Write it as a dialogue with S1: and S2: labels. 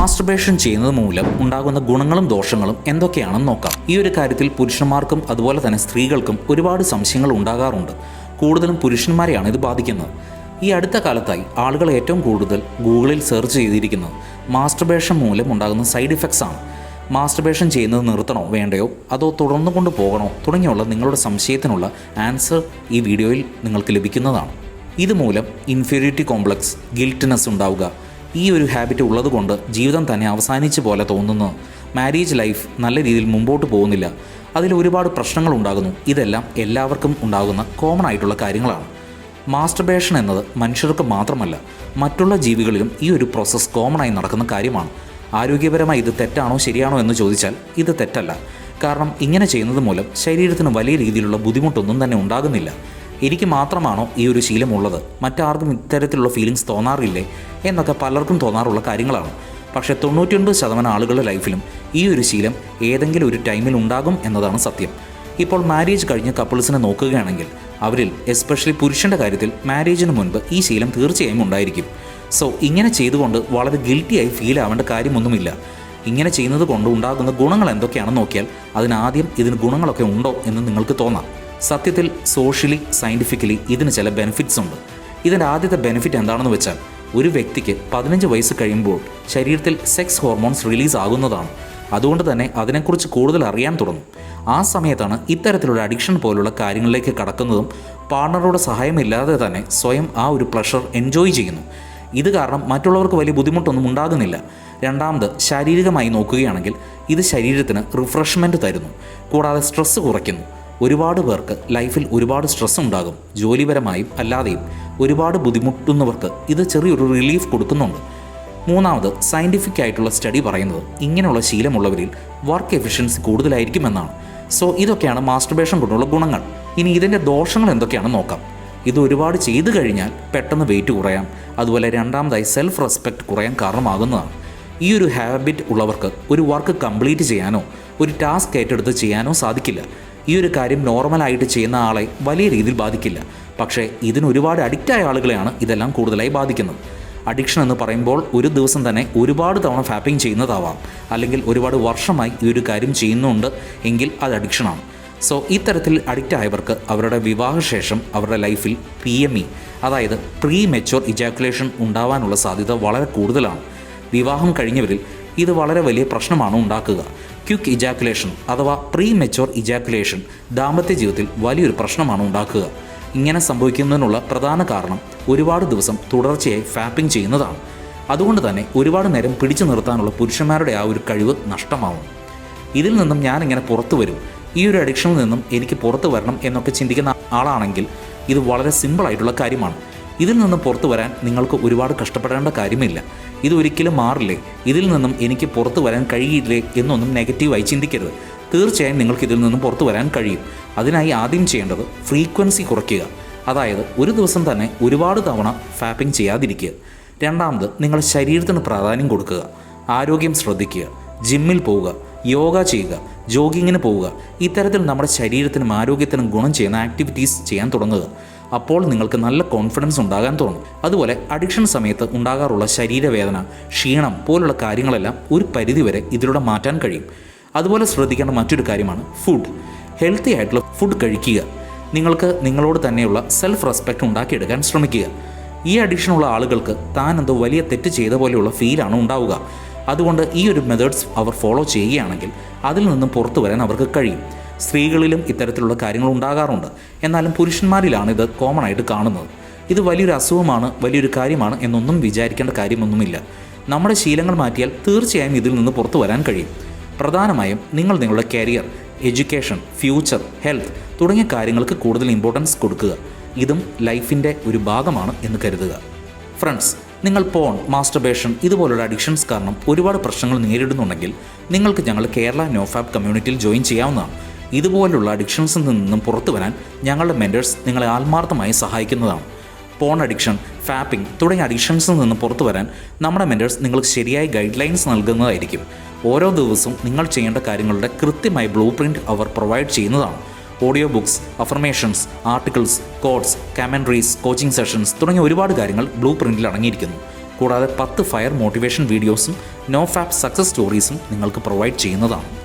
S1: Masturbation ചെയ്യുന്നത് മൂലം ഉണ്ടാകുന്ന ഗുണങ്ങളും ദോഷങ്ങളും എന്തൊക്കെയാണെന്ന് നോക്കാം. ഈ ഒരു കാര്യത്തിൽ പുരുഷന്മാർക്കും അതുപോലെ തന്നെ സ്ത്രീകൾക്കും ഒരുപാട് സംശയങ്ങൾ ഉണ്ടാകാറുണ്ട്. കൂടുതലും പുരുഷന്മാരെയാണ് ഇത് ബാധിക്കുന്നത്. ഈ അടുത്ത കാലത്തായി ആളുകൾ ഏറ്റവും കൂടുതൽ ഗൂഗിളിൽ സെർച്ച് ചെയ്തിരിക്കുന്നത് മാസ്റ്റർബേഷൻ മൂലം ഉണ്ടാകുന്ന സൈഡ് ഇഫക്ട്സ് ആണ്. മാസ്റ്റർബേഷൻ ചെയ്യുന്നത് നിർത്തണോ വേണ്ടയോ അതോ തുടർന്നു കൊണ്ട് പോകണോ തുടങ്ങിയുള്ള നിങ്ങളുടെ സംശയത്തിനുള്ള ആൻസർ ഈ വീഡിയോയിൽ നിങ്ങൾക്ക് ലഭിക്കുന്നതാണ്. ഇതുമൂലം ഇൻഫീരിയറിറ്റി കോംപ്ലക്സ് ഗിൽറ്റ്നെസ് ഉണ്ടാവുക ഈ ഒരു ഹാബിറ്റ് ഉള്ളതുകൊണ്ട് ജീവിതം തന്നെ അവസാനിച്ച പോലെ തോന്നുന്നു. മാരേജ് ലൈഫ് നല്ല രീതിയിൽ മുമ്പോട്ട് പോകുന്നില്ല. അതിൽ ഒരുപാട് പ്രശ്നങ്ങൾ ഉണ്ടാകുന്നു. ഇതെല്ലാം എല്ലാവർക്കും ഉണ്ടാകുന്ന കോമൺ ആയിട്ടുള്ള കാര്യങ്ങളാണ്. മാസ്റ്റർബേഷൻ എന്നത് മനുഷ്യർക്ക് മാത്രമല്ല മറ്റുള്ള ജീവികളിലും ഈ ഒരു പ്രോസസ്സ് കോമൺ ആയി നടക്കുന്ന കാര്യമാണ്. ആരോഗ്യപരമായി ഇത് തെറ്റാണോ ശരിയാണോ എന്ന് ചോദിച്ചാൽ ഇത് തെറ്റല്ല. കാരണം ഇങ്ങനെ ചെയ്യുന്നത് മൂലം ശരീരത്തിന് വലിയ രീതിയിലുള്ള ബുദ്ധിമുട്ടൊന്നും തന്നെ ഉണ്ടാകുന്നില്ല. എനിക്ക് മാത്രമാണോ ഈ ഒരു ശീലമുള്ളത്? മറ്റാർക്കും ഇത്തരത്തിലുള്ള ഫീലിങ്സ് തോന്നാറില്ലേ? എന്നൊക്കെ പലർക്കും തോന്നാറുള്ള കാര്യങ്ങളാണ്. പക്ഷേ തൊണ്ണൂറ്റിയൊൻപത് ശതമാനം ആളുകളുടെ ലൈഫിലും ഈ ഒരു ശീലം ഏതെങ്കിലും ഒരു ടൈമിൽ ഉണ്ടാകും എന്നതാണ് സത്യം. ഇപ്പോൾ മാരേജ് കഴിഞ്ഞ കപ്പിൾസിനെ നോക്കുകയാണെങ്കിൽ അവരിൽ എസ്പെഷ്യലി പുരുഷന്റെ കാര്യത്തിൽ മാരേജിന് മുൻപ് ഈ ശീലം തീർച്ചയായും ഉണ്ടായിരിക്കും. സോ ഇങ്ങനെ ചെയ്തുകൊണ്ട് വളരെ ഗിൽറ്റിയായി ഫീൽ ആവേണ്ട കാര്യമൊന്നുമില്ല. ഇങ്ങനെ ചെയ്യുന്നത് കൊണ്ട് ഉണ്ടാകുന്ന ഗുണങ്ങൾ എന്തൊക്കെയാണെന്ന് നോക്കിയാൽ അതിനാദ്യം ഇതിന് ഗുണങ്ങളൊക്കെ ഉണ്ടോ എന്ന് നിങ്ങൾക്ക് തോന്നാം. സത്യത്തിൽ സോഷ്യലി സയന്റിഫിക്കലി ഇതിന് ചില ബെനിഫിറ്റ്സ് ഉണ്ട്. ഇതിന്റെ ആദ്യത്തെ ബെനിഫിറ്റ് എന്താണെന്ന് വെച്ചാൽ ഒരു വ്യക്തിക്ക് പതിനഞ്ച് വയസ്സ് കഴിയുമ്പോൾ ശരീരത്തിൽ സെക്സ് ഹോർമോൺസ് റിലീസ് ആകുന്നതാണ്. അതുകൊണ്ട് തന്നെ അതിനെക്കുറിച്ച് കൂടുതൽ അറിയാൻ തുടങ്ങും. ആ സമയത്താണ് ഇത്തരത്തിലുള്ള അഡിക്ഷൻ പോലുള്ള കാര്യങ്ങളിലേക്ക് കടക്കുന്നതും പാർട്ണറുടെ സഹായമില്ലാതെ തന്നെ സ്വയം ആ ഒരു പ്ലഷർ എൻജോയ് ചെയ്യുന്നു. ഇത് കാരണം മറ്റുള്ളവർക്ക് വലിയ ബുദ്ധിമുട്ടൊന്നും ഉണ്ടാകുന്നില്ല. രണ്ടാമത് ശാരീരികമായി നോക്കുകയാണെങ്കിൽ ഇത് ശരീരത്തിന് റിഫ്രഷ്മെന്റ് തരുന്നു. കൂടാതെ സ്ട്രെസ്സ് കുറയ്ക്കുന്നു. ഒരുപാട് പേർക്ക് ലൈഫിൽ ഒരുപാട് സ്ട്രെസ് ഉണ്ടാകും. ജോലിപരമായും അല്ലാതെയും. ഒരുപാട് ബുദ്ധിമുട്ടുന്നവർക്ക് ഇത് ചെറിയൊരു റിലീഫ് കൊടുക്കുന്നുണ്ട്. മൂന്നാമത് സയന്റിഫിക് ആയിട്ടുള്ള സ്റ്റഡി പറയുന്നത് ഇങ്ങനെയുള്ള ശീലമുള്ളവരിൽ വർക്ക് എഫിഷ്യൻസി കൂടുതലായിരിക്കുമെന്നാണ്. സോ ഇതൊക്കെയാണ് മാസ്റ്റർബേഷൻ കൊണ്ടുള്ള ഗുണങ്ങൾ. ഇനി ഇതിന്റെ ദോഷങ്ങൾ എന്തൊക്കെയാണെന്ന് നോക്കാം. ഇത് ഒരുപാട് ചെയ്തു കഴിഞ്ഞാൽ പെട്ടെന്ന് വെയിറ്റ് കുറയാം. അതുപോലെ രണ്ടാമതായി സെൽഫ് റെസ്പെക്റ്റ് കുറയാൻ കാരണമാകുന്നതാണ്. ഈ ഒരു ഹാബിറ്റ് ഉള്ളവർക്ക് ഒരു വർക്ക് കംപ്ലീറ്റ് ചെയ്യാനോ ഒരു ടാസ്ക് ഏറ്റെടുത്ത് ചെയ്യാനോ സാധിക്കില്ല. ഈ ഒരു കാര്യം നോർമലായിട്ട് ചെയ്യുന്ന ആളെ വലിയ രീതിയിൽ ബാധിക്കില്ല. പക്ഷേ ഇതിന് ഒരുപാട് അഡിക്റ്റായ ആളുകളെയാണ് ഇതെല്ലാം കൂടുതലായി ബാധിക്കുന്നത്. അഡിക്ഷൻ എന്ന് പറയുമ്പോൾ ഒരു ദിവസം തന്നെ ഒരുപാട് തവണ ഫാപ്പിംഗ് ചെയ്യുന്നതാവാം. അല്ലെങ്കിൽ ഒരുപാട് വർഷമായി ഈ ഒരു കാര്യം ചെയ്യുന്നുണ്ട് എങ്കിൽ അത് അഡിക്ഷനാണ് സോ ഇത്തരത്തിൽ അഡിക്റ്റ് ആയവർക്ക് അവരുടെ വിവാഹശേഷം അവരുടെ ലൈഫിൽ പി എം ഇ അതായത് പ്രീ മെച്യൂർ ഇജാക്കുലേഷൻ ഉണ്ടാവാനുള്ള സാധ്യത വളരെ കൂടുതലാണ്. വിവാഹം കഴിഞ്ഞവരിൽ ഇത് വളരെ വലിയ പ്രശ്നമാണ് ഉണ്ടാക്കുക. ക്വിക്ക് ഇജാക്കുലേഷൻ അഥവാ പ്രീ മെച്ചോർ ഇജാക്കുലേഷൻ ദാമ്പത്യ ജീവിതത്തിൽ വലിയൊരു പ്രശ്നമാണ് ഉണ്ടാക്കുക. ഇങ്ങനെ സംഭവിക്കുന്നതിനുള്ള പ്രധാന കാരണം ഒരുപാട് ദിവസം തുടർച്ചയായി ഫാപ്പിംഗ് ചെയ്യുന്നതാണ്. അതുകൊണ്ട് തന്നെ ഒരുപാട് നേരം പിടിച്ചു നിർത്താനുള്ള പുരുഷന്മാരുടെ ആ ഒരു കഴിവ് നഷ്ടമാവും. ഇതിൽ നിന്നും ഞാൻ ഇങ്ങനെ പുറത്തു വരും. ഈ ഒരു അഡിക്ഷനിൽ നിന്നും എനിക്ക് പുറത്തു വരണം എന്നൊക്കെ ചിന്തിക്കുന്ന ആളാണെങ്കിൽ ഇത് വളരെ സിമ്പിളായിട്ടുള്ള കാര്യമാണ്. ഇതിൽ നിന്ന് പുറത്തു വരാൻ നിങ്ങൾക്ക് ഒരുപാട് കഷ്ടപ്പെടേണ്ട കാര്യമില്ല. ഇതൊരിക്കലും മാറില്ലേ? ഇതിൽ നിന്നും എനിക്ക് പുറത്തു വരാൻ കഴിയില്ലേ എന്നൊന്നും നെഗറ്റീവായി ചിന്തിക്കരുത്. തീർച്ചയായും നിങ്ങൾക്ക് ഇതിൽ നിന്നും പുറത്തു വരാൻ കഴിയും. അതിനായി ആദ്യം ചെയ്യേണ്ടത് ഫ്രീക്വൻസി കുറയ്ക്കുക. അതായത് ഒരു ദിവസം തന്നെ ഒരുപാട് തവണ ഫാപ്പിംഗ് ചെയ്യാതിരിക്കുക. രണ്ടാമത് നിങ്ങൾ ശരീരത്തിന് പ്രാധാന്യം കൊടുക്കുക. ആരോഗ്യം ശ്രദ്ധിക്കുക. ജിമ്മിൽ പോവുക. യോഗ ചെയ്യുക. ജോഗിങ്ങിന് പോവുക. ഇത്തരത്തിൽ നമ്മുടെ ശരീരത്തിനും ആരോഗ്യത്തിനും ഗുണം ചെയ്യുന്ന ആക്ടിവിറ്റീസ് ചെയ്യാൻ തുടങ്ങുക. അപ്പോൾ നിങ്ങൾക്ക് നല്ല കോൺഫിഡൻസ് ഉണ്ടാകാൻ തോന്നും. അതുപോലെ അഡിക്ഷൻ സമയത്ത് ഉണ്ടാകാറുള്ള ശരീരവേദന ക്ഷീണം പോലുള്ള കാര്യങ്ങളെല്ലാം ഒരു പരിധിവരെ ഇതിലൂടെ മാറ്റാൻ കഴിയും. അതുപോലെ ശ്രദ്ധിക്കേണ്ട മറ്റൊരു കാര്യമാണ് ഫുഡ് ഹെൽത്തി ആയിട്ടുള്ള ഫുഡ് കഴിക്കുക. നിങ്ങൾക്ക് നിങ്ങളോട് തന്നെയുള്ള സെൽഫ് റെസ്പെക്റ്റ് ഉണ്ടാക്കിയെടുക്കാൻ ശ്രമിക്കുക. ഈ അഡിക്ഷനുള്ള ആളുകൾക്ക് താൻ എന്തോ വലിയ തെറ്റ് ചെയ്ത പോലെയുള്ള ഫീലാണ് ഉണ്ടാവുക. അതുകൊണ്ട് ഈ ഒരു മെത്തേഡ്സ് അവർ ഫോളോ ചെയ്യുകയാണെങ്കിൽ അതിൽ നിന്നും പുറത്തു വരാൻ അവർക്ക് കഴിയും. സ്ത്രീകളിലും ഇത്തരത്തിലുള്ള കാര്യങ്ങൾ ഉണ്ടാകാറുണ്ട്. എന്നാലും പുരുഷന്മാരിലാണ് ഇത് കോമൺ ആയിട്ട് കാണുന്നത്. ഇത് വലിയൊരു അസുഖമാണ് വലിയൊരു കാര്യമാണ് എന്നൊന്നും വിചാരിക്കേണ്ട കാര്യമൊന്നുമില്ല. നമ്മുടെ ശീലങ്ങൾ മാറ്റിയാൽ തീർച്ചയായും ഇതിൽ നിന്ന് പുറത്തു വരാൻ കഴിയും. പ്രധാനമായും നിങ്ങൾ നിങ്ങളുടെ കരിയർ എഡ്യൂക്കേഷൻ ഫ്യൂച്ചർ ഹെൽത്ത് തുടങ്ങിയ കാര്യങ്ങൾക്ക് കൂടുതൽ ഇമ്പോർട്ടൻസ് കൊടുക്കുക. ഇതും ലൈഫിന്റെ ഒരു ഭാഗമാണ് എന്ന് കരുതുക. ഫ്രണ്ട്സ് നിങ്ങൾ പോൺ മാസ്റ്റർബേഷൻ ഇതുപോലുള്ള അഡിക്ഷൻസ് കാരണം ഒരുപാട് പ്രശ്നങ്ങൾ നേരിടുന്നുണ്ടെങ്കിൽ നിങ്ങൾക്ക് ഞങ്ങൾ കേരള നോഫാബ് കമ്മ്യൂണിറ്റിയിൽ ജോയിൻ ചെയ്യാവുന്നതാണ്. ഇതുപോലുള്ള അഡിക്ഷൻസിൽ നിന്നും പുറത്തു വരാൻ ഞങ്ങളുടെ മെന്റേഴ്സ് നിങ്ങളെ ആത്മാർത്ഥമായി സഹായിക്കുന്നതാണ്. പോൺ അഡിക്ഷൻ ഫാപ്പിംഗ് തുടങ്ങിയ അഡിക്ഷൻസിൽ നിന്ന് പുറത്തു വരാൻ നമ്മുടെ മെന്റേഴ്സ് നിങ്ങൾക്ക് ശരിയായ ഗൈഡ് ലൈൻസ് നൽകുന്നതായിരിക്കും. ഓരോ ദിവസവും നിങ്ങൾ ചെയ്യേണ്ട കാര്യങ്ങളുടെ കൃത്യമായ ബ്ലൂ പ്രിന്റ് അവർ പ്രൊവൈഡ് ചെയ്യുന്നതാണ്. Audio books affirmations articles quotes commentaries coaching sessions തുടങ്ങിയ ഒരുപാട് കാര്യങ്ങൾ ബ്ലൂ പ്രിന്റിൽ അടങ്ങിയിരിക്കുന്നു. കൂടാതെ പത്ത് ഫയർ മോട്ടിവേഷൻ വീഡിയോസും നോ ഫാപ്പ് സക്സസ് സ്റ്റോറീസും നിങ്ങൾക്ക് പ്രൊവൈഡ് ചെയ്യുന്നതാണ്.